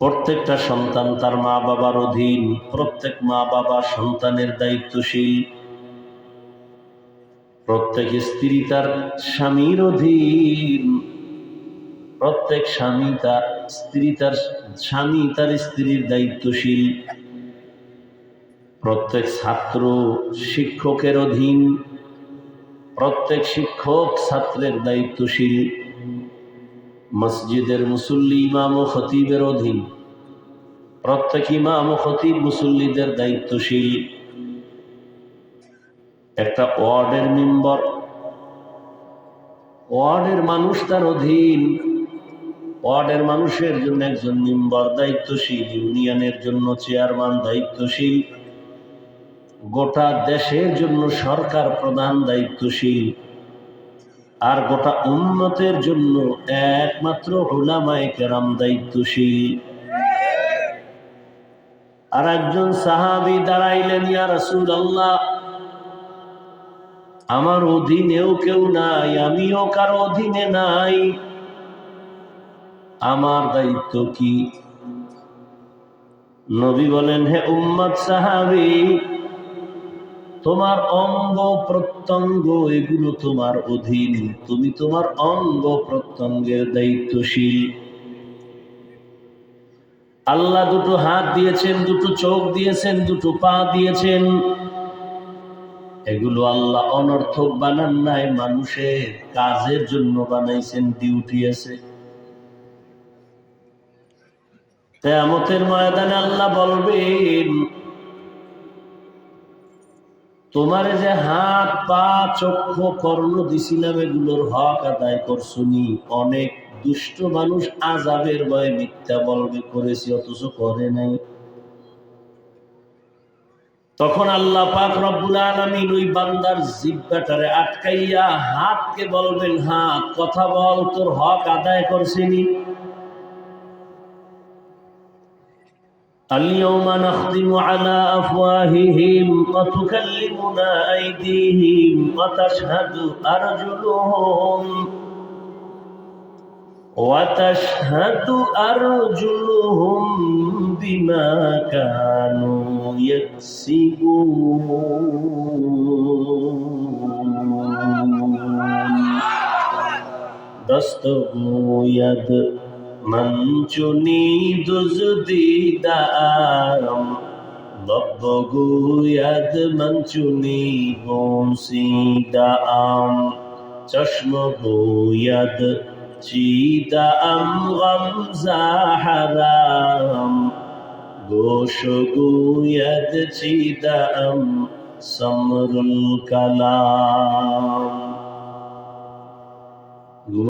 প্রত্যেকটা সন্তান তার মা বাবার অধীন, প্রত্যেক মা বাবা সন্তানের দায়িত্বশীল। প্রত্যেক স্ত্রী তার স্বামীর অধীন, প্রত্যেক স্বামী তার স্ত্রী তার স্বামী তার স্ত্রীর দায়িত্বশীল। প্রত্যেক ছাত্র শিক্ষকের অধীন, প্রত্যেক শিক্ষক ছাত্রের দায়িত্বশীল। মসজিদের মুসল্লি ইমাম ও খতিবের অধীন। প্রত্যেক ইমাম ও খতিব মুসল্লিদের দায়িত্বশীল। একটা ওয়ার্ডের মেম্বর। ওয়ার্ডের মানুষ তার অধীন। ওয়ার্ডের মানুষের জন্য একজন মেম্বর দায়িত্বশীল। ইউনিয়নের জন্য চেয়ারম্যান দায়িত্বশীল। গোটা দেশের জন্য সরকার প্রধান দায়িত্বশীল। আর গোটা উন্নতের জন্য একমাত্র ওলামায়ে কেরাম দায়িত্বশীল। আর একজন সাহাবি দাঁড়াইলেন, ইয়া রাসূল আল্লাহ আমার অধীনেও কেউ নাই, আমিও কারও অধীনে নাই। আমার দায়িত্ব কি? নবী বলেন, হে উম্মত সাহাবি তোমার অঙ্গ প্রত্যঙ্গ, এগুলো তোমার অধীন। তুমি তোমার অঙ্গ প্রত্যঙ্গের দায়িত্বশীল। আল্লাহ দুটো হাত দিয়েছেন, দুটো চোখ দিয়েছেন, দুটো পা দিয়েছেন। এগুলো আল্লাহ অনর্থক বানান নাই, মানুষের কাজের জন্য বানাইছেন, ডিউটি আছে। তেমতের ময়দানে আল্লাহ বলবেন তোমার যে হাত, পা, চক্ষু, কর্ণ দিছিলাম, এগুলোর হক আদায় করছুনি। অনেক দুষ্ট মানুষ আজাবের ভয়ে মিথ্যা বলবে, করেছি, অথচ করে নাই। তখন আল্লাহ পাক রব্বুল আলামিন ওই বান্দার জিব্বাটারে আটকাইয়া হাতকে বলবেন হাত কথা বল, তোর হক আদায় করছিনি। اليوم نختم على أفواههم وتكلمنا أيديهم وتشهد أرجلهم وتشهد أرجلهم بما كانوا يكسبون دستگوید منچونی دزدیدارم لب گوید منچونی بوسیدام چشم گوید چیدم غمزه حرام گوش گوید چیدم سمر الکلام